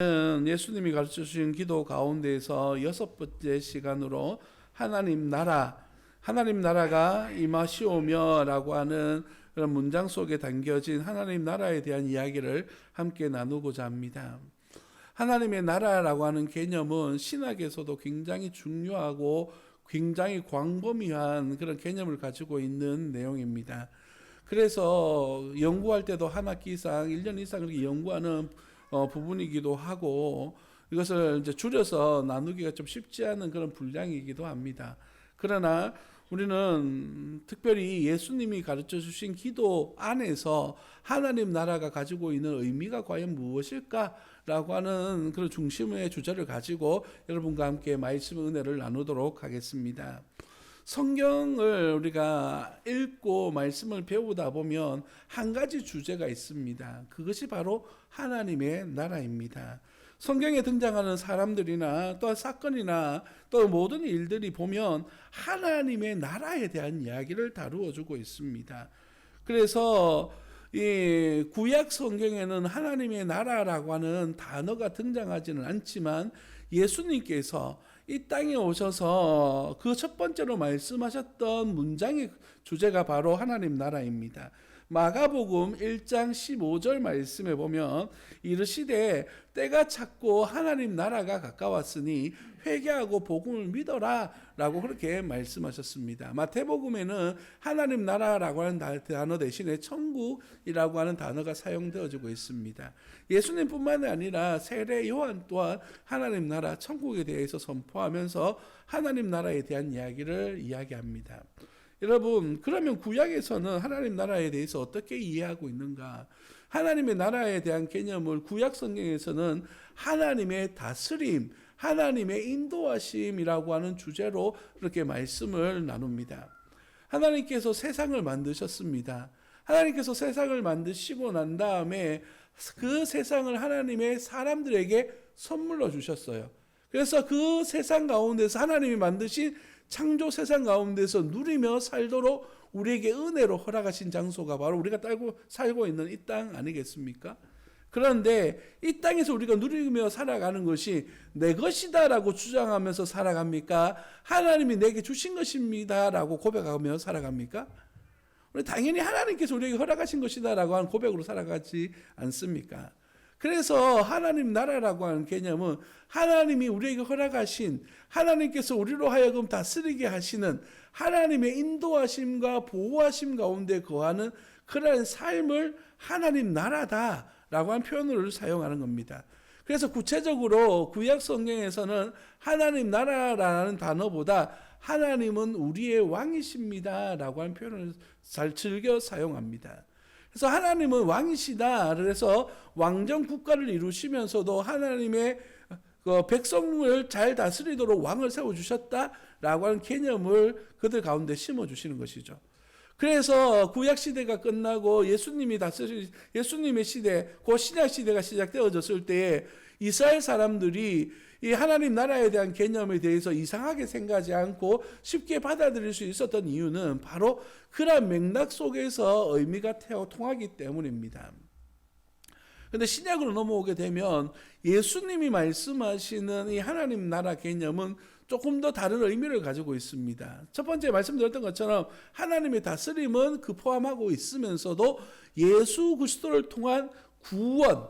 예수님이 가르쳐 주신 기도 가운데에서 여섯 번째 시간으로 하나님 나라, 하나님 나라가 임하시오며라고 하는 그런 문장 속에 담겨진 하나님 나라에 대한 이야기를 함께 나누고자 합니다. 하나님의 나라라고 하는 개념은 신학에서도 굉장히 중요하고 굉장히 광범위한 그런 개념을 가지고 있는 내용입니다. 그래서 연구할 때도 한 학기 이상, 1년 이상 연구하는 어, 부분이기도 하고 이것을 이제 줄여서 나누기가 좀 쉽지 않은 그런 분량이기도 합니다. 그러나 우리는 특별히 예수님이 가르쳐 주신 기도 안에서 하나님 나라가 가지고 있는 의미가 과연 무엇일까라고 하는 그런 중심의 주제를 가지고 여러분과 함께 말씀 은혜를 나누도록 하겠습니다. 성경을 우리가 읽고 말씀을 배우다 보면 한 가지 주제가 있습니다. 그것이 바로 하나님의 나라입니다. 성경에 등장하는 사람들이나 또 사건이나 또 모든 일들이 보면 하나님의 나라에 대한 이야기를 다루어 주고 있습니다. 그래서 이 구약 성경에는 하나님의 나라라고 하는 단어가 등장하지는 않지만 예수님께서 이 땅에 오셔서 그 첫 번째로 말씀하셨던 문장의 주제가 바로 하나님 나라입니다. 마가복음 1장 15절 말씀에 보면 이르시되 때가 찼고 하나님 나라가 가까웠으니 회개하고 복음을 믿어라라고 그렇게 말씀하셨습니다. 마태복음에는 하나님 나라라고 하는 단어 대신에 천국이라고 하는 단어가 사용되어지고 있습니다. 예수님뿐만 아니라 세례 요한 또한 하나님 나라 천국에 대해서 선포하면서 하나님 나라에 대한 이야기를 이야기합니다. 여러분, 그러면 구약에서는 하나님 나라에 대해서 어떻게 이해하고 있는가? 하나님의 나라에 대한 개념을 구약 성경에서는 하나님의 다스림, 하나님의 인도하심이라고 하는 주제로 그렇게 말씀을 나눕니다. 하나님께서 세상을 만드셨습니다. 하나님께서 세상을 만드시고 난 다음에 그 세상을 하나님의 사람들에게 선물로 주셨어요. 그래서 그 세상 가운데서 하나님이 만드신 창조 세상 가운데서 누리며 살도록 우리에게 은혜로 허락하신 장소가 바로 우리가 딸고 살고 있는 이 땅 아니겠습니까? 그런데 이 땅에서 우리가 누리며 살아가는 것이 내 것이다라고 주장하면서 살아갑니까? 하나님이 내게 주신 것입니다라고 고백하며 살아갑니까? 우리 당연히 하나님께서 우리에게 허락하신 것이다라고 하는 고백으로 살아가지 않습니까? 그래서 하나님 나라라고 하는 개념은 하나님이 우리에게 허락하신 하나님께서 우리로 하여금 다스리게 하시는 하나님의 인도하심과 보호하심 가운데 거하는 그러한 삶을 하나님 나라다라고 하는 표현을 사용하는 겁니다. 그래서 구체적으로 구약 성경에서는 하나님 나라라는 단어보다 하나님은 우리의 왕이십니다라고 하는 표현을 잘 즐겨 사용합니다. 그래서 하나님은 왕이시다. 그래서 왕정 국가를 이루시면서도 하나님의 그 백성을 잘 다스리도록 왕을 세워 주셨다라고 하는 개념을 그들 가운데 심어 주시는 것이죠. 그래서 구약 시대가 끝나고 예수님이 다스리 예수님의 시대, 그 신약 시대가 시작되어졌을 때에 이스라엘 사람들이 이 하나님 나라에 대한 개념에 대해서 이상하게 생각하지 않고 쉽게 받아들일 수 있었던 이유는 바로 그러한 맥락 속에서 의미가 태워 통하기 때문입니다. 근데 신약으로 넘어오게 되면 예수님이 말씀하시는 이 하나님 나라 개념은 조금 더 다른 의미를 가지고 있습니다. 첫 번째 말씀드렸던 것처럼 하나님의 다스림은 그 포함하고 있으면서도 예수 그리스도를 통한 구원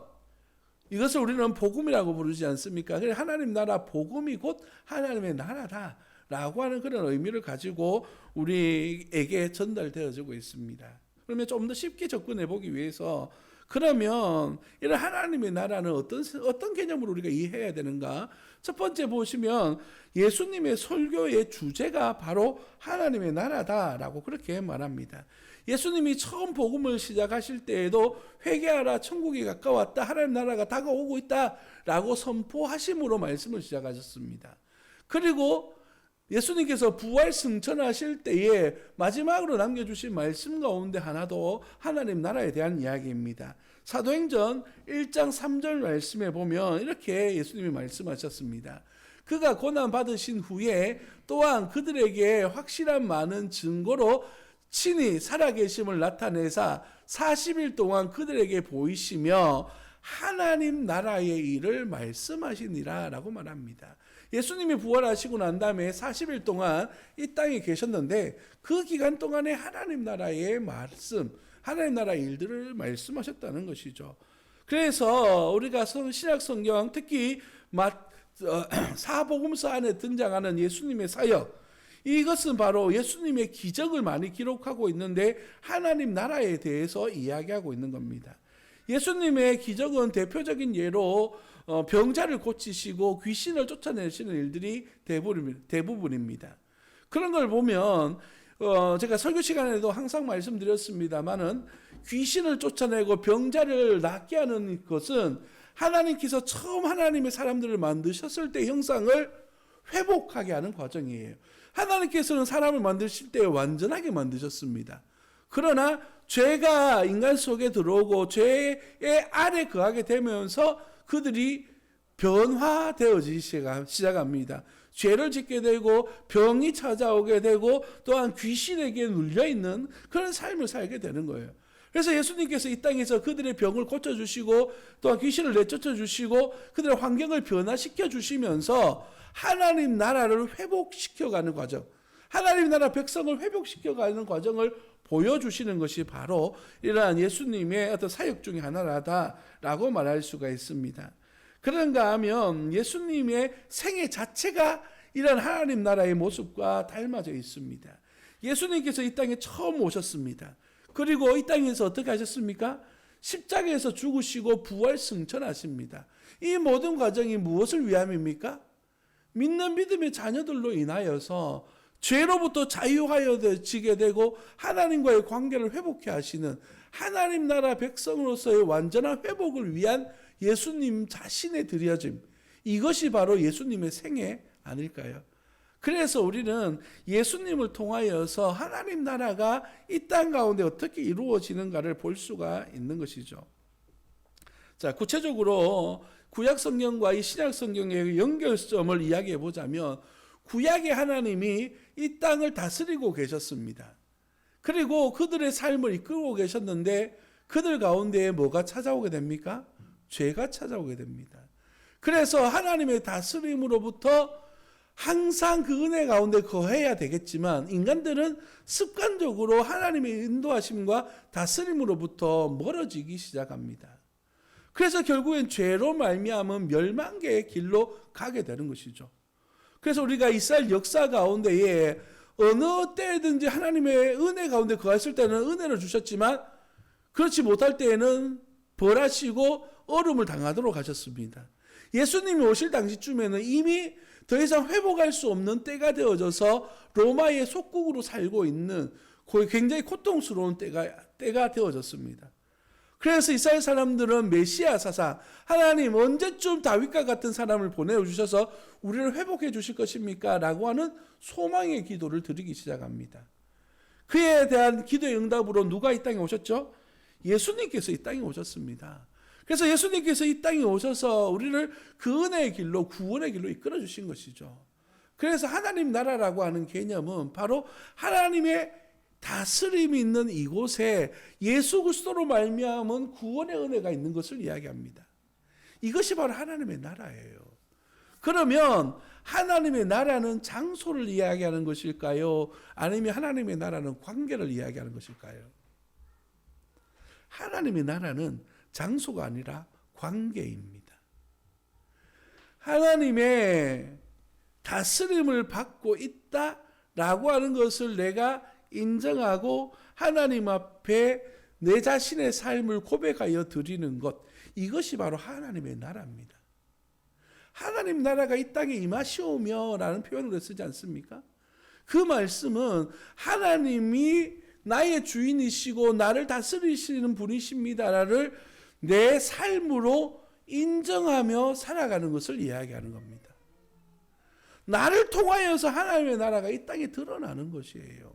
이것을 우리는 복음이라고 부르지 않습니까? 그래 하나님 나라 복음이 곧 하나님의 나라다라고 하는 그런 의미를 가지고 우리에게 전달되어지고 있습니다. 그러면 좀 더 쉽게 접근해 보기 위해서 그러면 이런 하나님의 나라는 어떤 어떤 개념으로 우리가 이해해야 되는가? 첫 번째 보시면 예수님의 설교의 주제가 바로 하나님의 나라다라고 그렇게 말합니다. 예수님이 처음 복음을 시작하실 때에도 회개하라 천국이 가까웠다 하나님 나라가 다가오고 있다라고 선포하심으로 말씀을 시작하셨습니다. 그리고 예수님께서 부활 승천하실 때에 마지막으로 남겨주신 말씀 가운데 하나도 하나님 나라에 대한 이야기입니다. 사도행전 1장 3절 말씀에 보면 이렇게 예수님이 말씀하셨습니다. 그가 고난 받으신 후에 또한 그들에게 확실한 많은 증거로 친히 살아계심을 나타내사 40일 동안 그들에게 보이시며 하나님 나라의 일을 말씀하시니라 라고 말합니다. 예수님이 부활하시고 난 다음에 40일 동안 이 땅에 계셨는데 그 기간 동안에 하나님 나라의 말씀, 하나님 나라 일들을 말씀하셨다는 것이죠. 그래서 우리가 성- 신약 성경 특히 마, 어, 사복음서 안에 등장하는 예수님의 사역 이것은 바로 예수님의 기적을 많이 기록하고 있는데 하나님 나라에 대해서 이야기하고 있는 겁니다. 예수님의 기적은 대표적인 예로 어, 병자를 고치시고 귀신을 쫓아내시는 일들이 대부분, 대부분입니다. 그런 걸 보면 어, 제가 설교 시간에도 항상 말씀드렸습니다만은 귀신을 쫓아내고 병자를 낫게 하는 것은 하나님께서 처음 하나님의 사람들을 만드셨을 때 형상을 회복하게 하는 과정이에요. 하나님께서는 사람을 만드실 때 완전하게 만드셨습니다. 그러나 죄가 인간 속에 들어오고 죄의 아래 거하게 되면서 그들이 변화되어지기 시작합니다. 죄를 짓게 되고 병이 찾아오게 되고 또한 귀신에게 눌려 있는 그런 삶을 살게 되는 거예요. 그래서 예수님께서 이 땅에서 그들의 병을 고쳐 주시고 또한 귀신을 내쫓아 주시고 그들의 환경을 변화시켜 주시면서 하나님 나라를 회복시켜 가는 과정, 하나님 나라 백성을 회복시켜 가는 과정을 보여주시는 것이 바로 이러한 예수님의 어떤 사역 중의 하나라다라고 말할 수가 있습니다. 그런가 하면 예수님의 생애 자체가 이런 하나님 나라의 모습과 닮아져 있습니다. 예수님께서 이 땅에 처음 오셨습니다. 그리고 이 땅에서 어떻게 하셨습니까? 십자가에서 죽으시고 부활 승천하십니다. 이 모든 과정이 무엇을 위함입니까? 믿는 믿음의 자녀들로 인하여서 죄로부터 자유하여지게 되고 하나님과의 관계를 회복해 하시는 하나님 나라 백성으로서의 완전한 회복을 위한 예수님 자신의 드려짐 이것이 바로 예수님의 생애 아닐까요? 그래서 우리는 예수님을 통하여서 하나님 나라가 이 땅 가운데 어떻게 이루어지는가를 볼 수가 있는 것이죠. 자, 구체적으로 구약 성경과 이 신약 성경의 연결점을 이야기해 보자면 구약의 하나님이 이 땅을 다스리고 계셨습니다. 그리고 그들의 삶을 이끌고 계셨는데 그들 가운데에 뭐가 찾아오게 됩니까? 죄가 찾아오게 됩니다. 그래서 하나님의 다스림으로부터 항상 그 은혜 가운데 거해야 되겠지만 인간들은 습관적으로 하나님의 인도하심과 다스림으로부터 멀어지기 시작합니다. 그래서 결국엔 죄로 말미암은 멸망계의 길로 가게 되는 것이죠. 그래서 우리가 이스라엘 역사 가운데에 어느 때든지 하나님의 은혜 가운데 거했을 때는 은혜를 주셨지만 그렇지 못할 때에는 벌하시고 얼음을 당하도록 하셨습니다. 예수님이 오실 당시쯤에는 이미 더 이상 회복할 수 없는 때가 되어져서 로마의 속국으로 살고 있는 굉장히 고통스러운 때가, 때가 되어졌습니다. 그래서 이스라엘 사람들은 메시아 사상, 하나님 언제쯤 다윗과 같은 사람을 보내주셔서 우리를 회복해 주실 것입니까? 라고 하는 소망의 기도를 드리기 시작합니다. 그에 대한 기도의 응답으로 누가 이 땅에 오셨죠? 예수님께서 이 땅에 오셨습니다. 그래서 예수님께서 이 땅에 오셔서 우리를 그 은혜의 길로 구원의 길로 이끌어 주신 것이죠. 그래서 하나님 나라라고 하는 개념은 바로 하나님의 다스림이 있는 이곳에 예수 그리스도로 말미암은 구원의 은혜가 있는 것을 이야기합니다. 이것이 바로 하나님의 나라예요. 그러면 하나님의 나라는 장소를 이야기하는 것일까요? 아니면 하나님의 나라는 관계를 이야기하는 것일까요? 하나님의 나라는 장소가 아니라 관계입니다. 하나님의 다스림을 받고 있다 라고 하는 것을 내가 인정하고 하나님 앞에 내 자신의 삶을 고백하여 드리는 것 이것이 바로 하나님의 나라입니다. 하나님 나라가 이 땅에 임하시오며 라는 표현을 쓰지 않습니까? 그 말씀은 하나님이 나의 주인이시고 나를 다스리시는 분이십니다를 내 삶으로 인정하며 살아가는 것을 이야기하는 겁니다. 나를 통하여서 하나님의 나라가 이 땅에 드러나는 것이에요.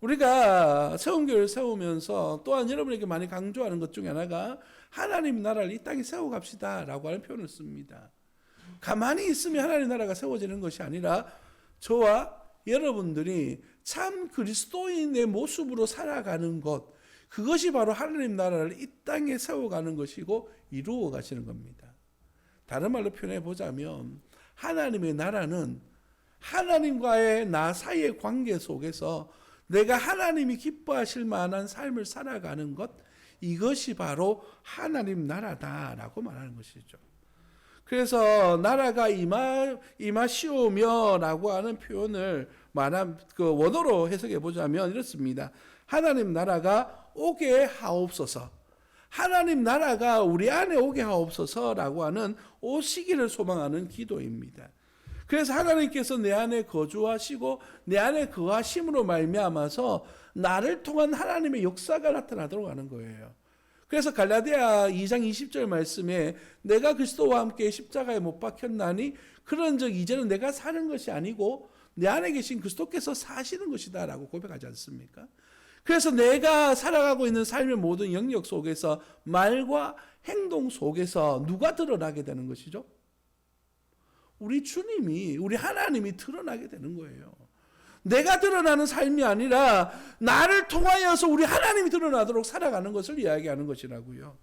우리가 세운교를 세우면서 또한 여러분에게 많이 강조하는 것 중에 하나가 하나님 나라를 이 땅에 세워갑시다 라고 하는 표현을 씁니다. 가만히 있으면 하나님 나라가 세워지는 것이 아니라 저와 여러분들이 참 그리스도인의 모습으로 살아가는 것 그것이 바로 하나님 나라를 이 땅에 세워가는 것이고 이루어 가시는 겁니다. 다른 말로 표현해 보자면 하나님의 나라는 하나님과의 나 사이의 관계 속에서 내가 하나님이 기뻐하실 만한 삶을 살아가는 것 이것이 바로 하나님 나라다라고 말하는 것이죠. 그래서 나라가 임하 임하시오며라고 하는 표현을 말한 그 원어로 해석해 보자면 이렇습니다. 하나님 나라가 오게 하옵소서. 하나님 나라가 우리 안에 오게 하옵소서라고 하는 오시기를 소망하는 기도입니다. 그래서 하나님께서 내 안에 거주하시고 내 안에 거하심으로 말미암아서 나를 통한 하나님의 역사가 나타나도록 하는 거예요. 그래서 갈라디아 2장 20절 말씀에 내가 그리스도와 함께 십자가에 못 박혔나니 그런즉 이제는 내가 사는 것이 아니고 내 안에 계신 그리스도께서 사시는 것이다라고 고백하지 않습니까? 그래서 내가 살아가고 있는 삶의 모든 영역 속에서 말과 행동 속에서 누가 드러나게 되는 것이죠? 우리 주님이, 우리 하나님이 드러나게 되는 거예요. 내가 드러나는 삶이 아니라 나를 통하여서 우리 하나님이 드러나도록 살아가는 것을 이야기하는 것이라고요.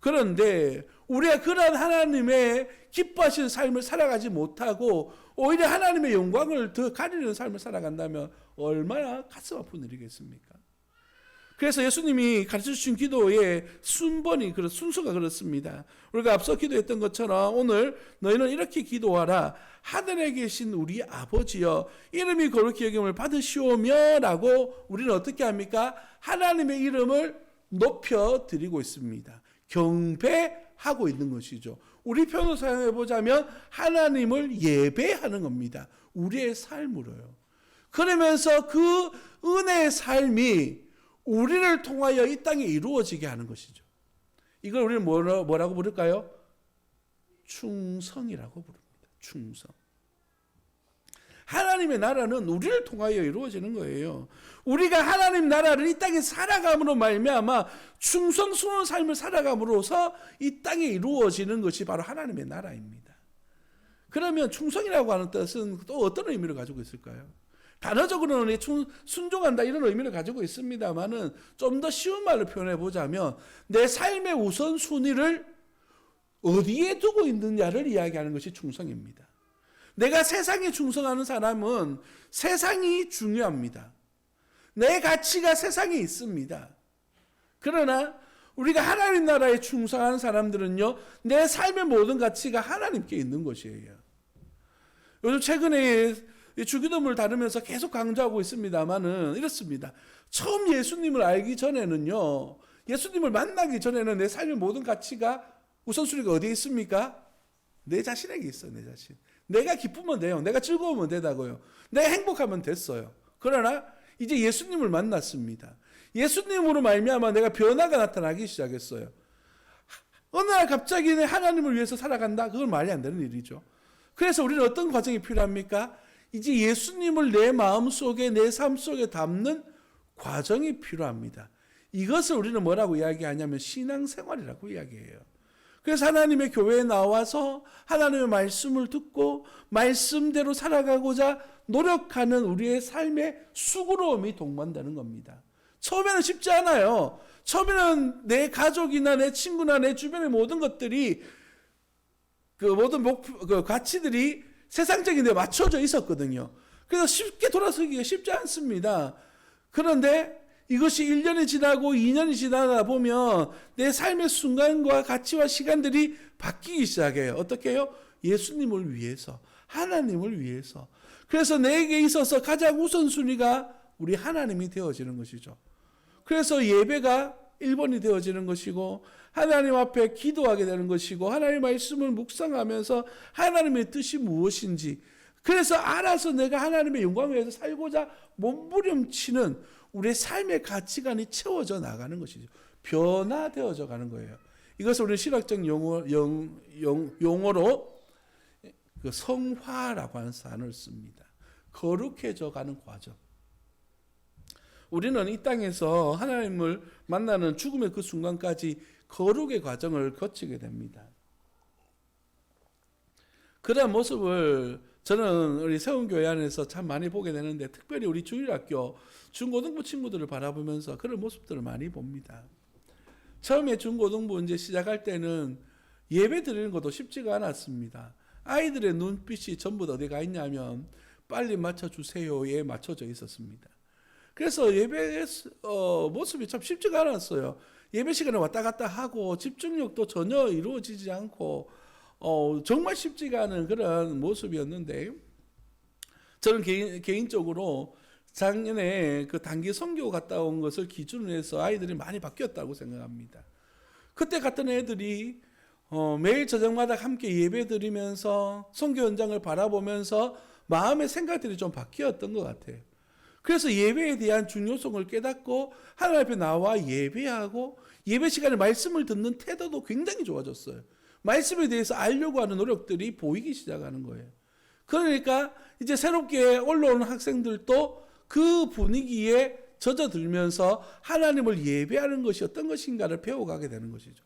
그런데 우리가 그런 하나님의 기뻐하시는 삶을 살아가지 못하고 오히려 하나님의 영광을 더 가리는 삶을 살아간다면 얼마나 가슴 아픈 일이겠습니까? 그래서 예수님이 가르쳐 주신 기도의 순번이 순서가 그렇습니다. 우리가 앞서 기도했던 것처럼 오늘 너희는 이렇게 기도하라. 하늘에 계신 우리 아버지여 이름이 거룩히 여김을 받으시오며라고 우리는 어떻게 합니까? 하나님의 이름을 높여 드리고 있습니다. 경배하고 있는 것이죠. 우리 표현을 사용해 보자면 하나님을 예배하는 겁니다. 우리의 삶으로요. 그러면서 그 은혜의 삶이 우리를 통하여 이 땅에 이루어지게 하는 것이죠. 이걸 우리는 뭐라, 뭐라고 부를까요? 충성이라고 부릅니다. 충성. 하나님의 나라는 우리를 통하여 이루어지는 거예요. 우리가 하나님 나라를 이 땅에 살아감으로 말미암아 충성스러운 삶을 살아감으로써 이 땅에 이루어지는 것이 바로 하나님의 나라입니다. 그러면 충성이라고 하는 뜻은 또 어떤 의미를 가지고 있을까요? 단어적으로는 순종한다 이런 의미를 가지고 있습니다만은 좀 더 쉬운 말로 표현해 보자면 내 삶의 우선순위를 어디에 두고 있느냐를 이야기하는 것이 충성입니다. 내가 세상에 충성하는 사람은 세상이 중요합니다. 내 가치가 세상에 있습니다. 그러나 우리가 하나님 나라에 충성하는 사람들은요, 내 삶의 모든 가치가 하나님께 있는 것이에요. 요즘 최근에 주기도문을 다루면서 계속 강조하고 있습니다만은 이렇습니다. 처음 예수님을 알기 전에는요, 예수님을 만나기 전에는 내 삶의 모든 가치가 우선순위가 어디에 있습니까? 내 자신에게 있어, 내 자신. 내가 기쁘면 돼요. 내가 즐거우면 되다고요. 내가 행복하면 됐어요. 그러나 이제 예수님을 만났습니다. 예수님으로 말미암아 내가 변화가 나타나기 시작했어요. 어느 날 갑자기 하나님을 위해서 살아간다? 그건 말이 안 되는 일이죠. 그래서 우리는 어떤 과정이 필요합니까? 이제 예수님을 내 마음 속에, 내 삶 속에 담는 과정이 필요합니다. 이것을 우리는 뭐라고 이야기하냐면 신앙생활이라고 이야기해요. 그래서 하나님의 교회에 나와서 하나님의 말씀을 듣고 말씀대로 살아가고자 노력하는 우리의 삶의 수고로움이 동반되는 겁니다. 처음에는 쉽지 않아요. 처음에는 내 가족이나 내 친구나 내 주변의 모든 것들이 그 모든 목표, 그 가치들이 세상적인 데 맞춰져 있었거든요. 그래서 쉽게 돌아서기가 쉽지 않습니다. 그런데 이것이 1년이 지나고 2년이 지나다 보면 내 삶의 순간과 가치와 시간들이 바뀌기 시작해요. 어떻게 해요? 예수님을 위해서, 하나님을 위해서. 그래서 내게 있어서 가장 우선순위가 우리 하나님이 되어지는 것이죠. 그래서 예배가 1번이 되어지는 것이고, 하나님 앞에 기도하게 되는 것이고, 하나님의 말씀을 묵상하면서 하나님의 뜻이 무엇인지, 그래서 알아서 내가 하나님의 영광을 위해서 살고자 몸부림치는 우리의 삶의 가치관이 채워져 나가는 것이죠. 변화되어져 가는 거예요. 이것을 우리 신학적 용어, 용, 용, 용어로 그 성화라고 하는 단어를 씁니다. 거룩해져 가는 과정. 우리는 이 땅에서 하나님을 만나는 죽음의 그 순간까지 거룩의 과정을 거치게 됩니다. 그런 모습을 저는 우리 세운교회 안에서 참 많이 보게 되는데 특별히 우리 주일학교 중고등부 친구들을 바라보면서 그런 모습들을 많이 봅니다. 처음에 중고등부 이제 시작할 때는 예배 드리는 것도 쉽지가 않았습니다. 아이들의 눈빛이 전부 다 어디 가 있냐면 빨리 맞춰주세요에 맞춰져 있었습니다. 그래서 예배 어, 모습이 참 쉽지가 않았어요. 예배 시간에 왔다 갔다 하고 집중력도 전혀 이루어지지 않고 어, 정말 쉽지가 않은 그런 모습이었는데 저는 개인, 개인적으로 작년에 그 단기 선교 갔다 온 것을 기준으로 해서 아이들이 많이 바뀌었다고 생각합니다. 그때 갔던 애들이 어, 매일 저녁마다 함께 예배 드리면서 선교 현장을 바라보면서 마음의 생각들이 좀 바뀌었던 것 같아요. 그래서 예배에 대한 중요성을 깨닫고 하나님 앞에 나와 예배하고 예배 시간에 말씀을 듣는 태도도 굉장히 좋아졌어요. 말씀에 대해서 알려고 하는 노력들이 보이기 시작하는 거예요. 그러니까 이제 새롭게 올라오는 학생들도 그 분위기에 젖어들면서 하나님을 예배하는 것이 어떤 것인가를 배워가게 되는 것이죠.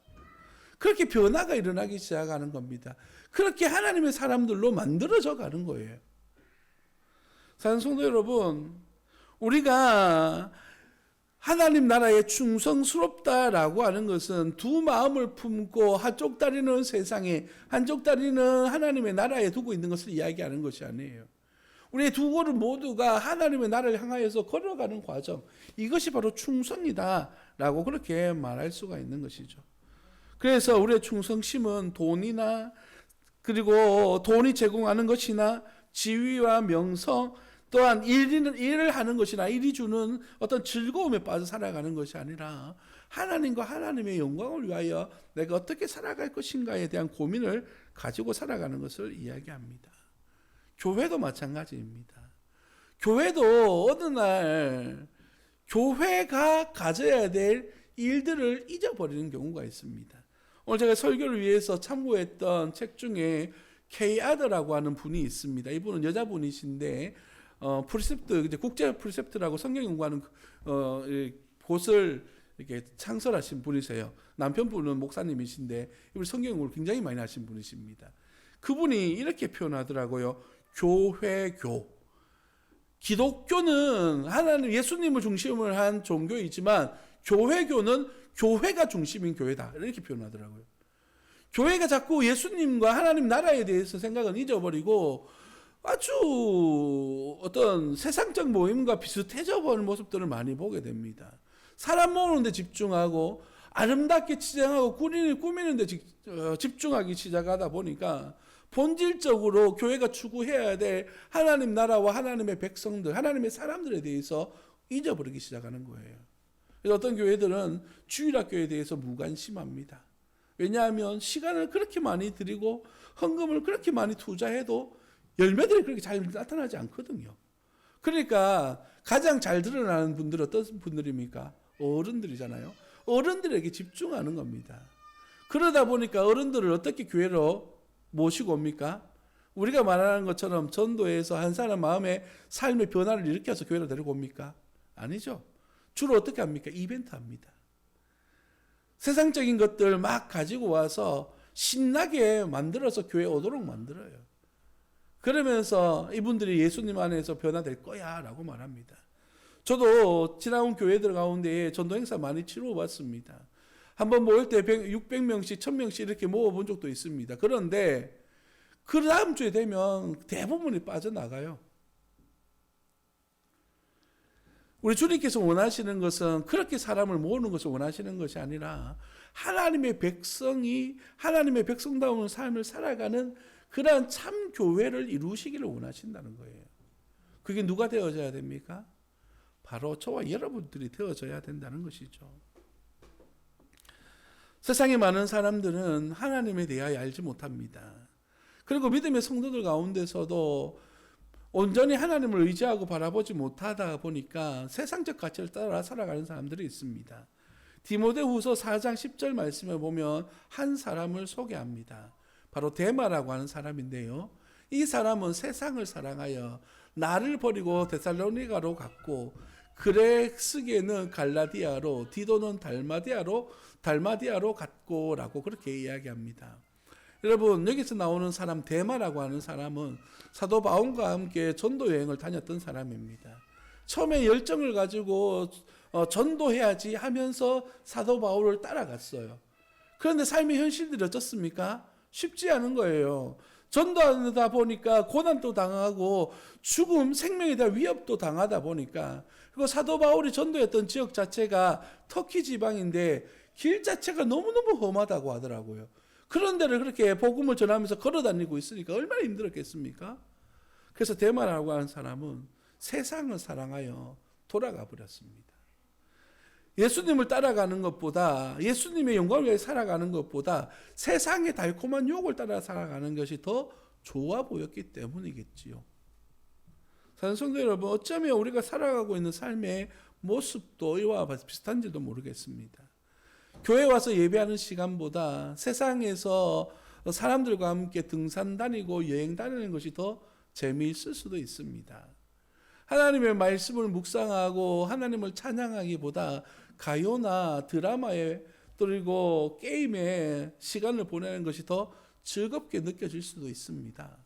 그렇게 변화가 일어나기 시작하는 겁니다. 그렇게 하나님의 사람들로 만들어져 가는 거예요. 사는 성도 여러분, 우리가 하나님 나라에 충성스럽다라고 하는 것은 두 마음을 품고 한쪽 다리는 세상에 한쪽 다리는 하나님의 나라에 두고 있는 것을 이야기하는 것이 아니에요. 우리의 두 골을 모두가 하나님의 나라를 향하여서 걸어가는 과정 이것이 바로 충성이다라고 그렇게 말할 수가 있는 것이죠. 그래서 우리의 충성심은 돈이나 그리고 돈이 제공하는 것이나 지위와 명성 또한 일을, 일을 하는 것이나 일이 주는 어떤 즐거움에 빠져 살아가는 것이 아니라 하나님과 하나님의 영광을 위하여 내가 어떻게 살아갈 것인가에 대한 고민을 가지고 살아가는 것을 이야기합니다. 교회도 마찬가지입니다. 교회도 어느 날 교회가 가져야 될 일들을 잊어버리는 경우가 있습니다. 오늘 제가 설교를 위해서 참고했던 책 중에 케이 아더라고 하는 분이 있습니다. 이분은 여자분이신데 어, 프리셉트 이제 국제 프리셉트라고 성경 연구하는 어, 이 곳을 이렇게 창설하신 분이세요. 남편분은 목사님이신데 이분 성경 연구를 굉장히 많이 하신 분이십니다. 그분이 이렇게 표현하더라고요. 교회교. 기독교는 하나님 예수님을 중심으로 한 종교이지만 교회교는 교회가 중심인 교회다. 이렇게 표현하더라고요. 교회가 자꾸 예수님과 하나님 나라에 대해서 생각은 잊어버리고 아주 어떤 세상적 모임과 비슷해져 버리는 모습들을 많이 보게 됩니다. 사람 모으는데 집중하고 아름답게 치장하고 꾸미는, 꾸미는데 어, 집중하기 시작하다 보니까 본질적으로 교회가 추구해야 될 하나님 나라와 하나님의 백성들, 하나님의 사람들에 대해서 잊어버리기 시작하는 거예요. 그래서 어떤 교회들은 주일학교에 대해서 무관심합니다. 왜냐하면 시간을 그렇게 많이 들이고 헌금을 그렇게 많이 투자해도 열매들이 그렇게 잘 나타나지 않거든요. 그러니까 가장 잘 드러나는 분들은 어떤 분들입니까? 어른들이잖아요. 어른들에게 집중하는 겁니다. 그러다 보니까 어른들을 어떻게 교회로 모시고 옵니까? 우리가 말하는 것처럼 전도에서 한 사람 마음에 삶의 변화를 일으켜서 교회로 데리고 옵니까? 아니죠. 주로 어떻게 합니까? 이벤트 합니다. 세상적인 것들 막 가지고 와서 신나게 만들어서 교회 오도록 만들어요. 그러면서 이분들이 예수님 안에서 변화될 거야 라고 말합니다. 저도 지나온 교회들 가운데 전도 행사 많이 치러 봤습니다. 한번 모일 때 600명씩, 1000명씩 이렇게 모아본 적도 있습니다. 그런데 그 다음 주에 되면 대부분이 빠져나가요. 우리 주님께서 원하시는 것은 그렇게 사람을 모으는 것을 원하시는 것이 아니라 하나님의 백성이 하나님의 백성다운 삶을 살아가는 그러한 참 교회를 이루시기를 원하신다는 거예요. 그게 누가 되어져야 됩니까? 바로 저와 여러분들이 되어져야 된다는 것이죠. 세상에 많은 사람들은 하나님에 대하여 알지 못합니다. 그리고 믿음의 성도들 가운데서도 온전히 하나님을 의지하고 바라보지 못하다 보니까 세상적 가치를 따라 살아가는 사람들이 있습니다. 디모데후서 4장 10절 말씀에 보면 한 사람을 소개합니다. 바로 데마라고 하는 사람인데요. 이 사람은 세상을 사랑하여 나를 버리고 데살로니가로 갔고 그레스게는 갈라디아로 디도는 달마디아로 달마디아로 갔고라고 그렇게 이야기합니다. 여러분 여기서 나오는 사람 대마라고 하는 사람은 사도 바울과 함께 전도 여행을 다녔던 사람입니다. 처음에 열정을 가지고 어, 전도해야지 하면서 사도 바울을 따라갔어요. 그런데 삶의 현실들이 어떻습니까? 쉽지 않은 거예요. 전도하다 보니까 고난도 당하고 죽음, 생명에 대한 위협도 당하다 보니까 그리고 사도 바울이 전도했던 지역 자체가 터키 지방인데 길 자체가 너무너무 험하다고 하더라고요. 그런 데를 그렇게 복음을 전하면서 걸어 다니고 있으니까 얼마나 힘들었겠습니까? 그래서 대마라고 하는 사람은 세상을 사랑하여 돌아가 버렸습니다. 예수님을 따라가는 것보다 예수님의 영광을 위해 살아가는 것보다 세상의 달콤한 유혹을 따라 살아가는 것이 더 좋아 보였기 때문이겠지요. 사는 성도 여러분, 어쩌면 우리가 살아가고 있는 삶의 모습도 이와 비슷한지도 모르겠습니다. 교회 와서 예배하는 시간보다 세상에서 사람들과 함께 등산 다니고 여행 다니는 것이 더 재미있을 수도 있습니다. 하나님의 말씀을 묵상하고 하나님을 찬양하기보다 가요나 드라마에 그리고 게임에 시간을 보내는 것이 더 즐겁게 느껴질 수도 있습니다.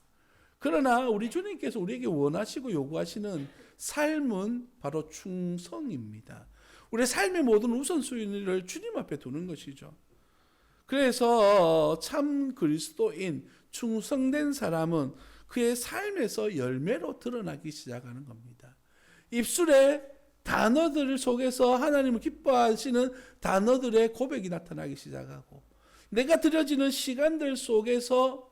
그러나 우리 주님께서 우리에게 원하시고 요구하시는 삶은 바로 충성입니다. 우리의 삶의 모든 우선순위를 주님 앞에 두는 것이죠. 그래서 참 그리스도인 충성된 사람은 그의 삶에서 열매로 드러나기 시작하는 겁니다. 입술에 단어들 속에서 하나님을 기뻐하시는 단어들의 고백이 나타나기 시작하고 내가 드려지는 시간들 속에서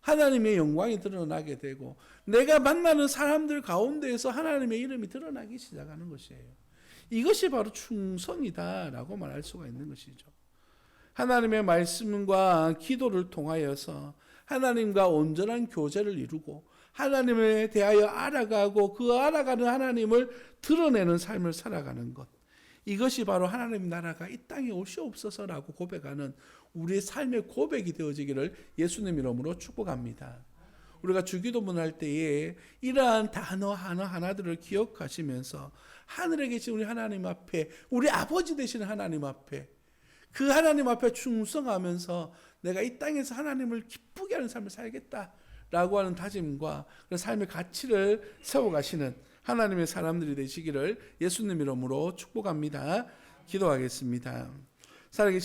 하나님의 영광이 드러나게 되고 내가 만나는 사람들 가운데에서 하나님의 이름이 드러나기 시작하는 것이에요. 이것이 바로 충성이다라고 말할 수가 있는 것이죠. 하나님의 말씀과 기도를 통하여서 하나님과 온전한 교제를 이루고 하나님에 대하여 알아가고 그 알아가는 하나님을 드러내는 삶을 살아가는 것. 이것이 바로 하나님 나라가 이 땅에 오시옵소서라고 고백하는 우리의 삶의 고백이 되어지기를 예수님 이름으로 축복합니다. 우리가 주기도문 할 때에 이러한 단어 하나 하나들을 기억하시면서 하늘에 계신 우리 하나님 앞에 우리 아버지 되시는 하나님 앞에 그 하나님 앞에 충성하면서 내가 이 땅에서 하나님을 기쁘게 하는 삶을 살겠다 라고 하는 다짐과 그런 삶의 가치를 세워가시는 하나님의 사람들이 되시기를 예수님 이름으로 축복합니다. 기도하겠습니다. 살아계신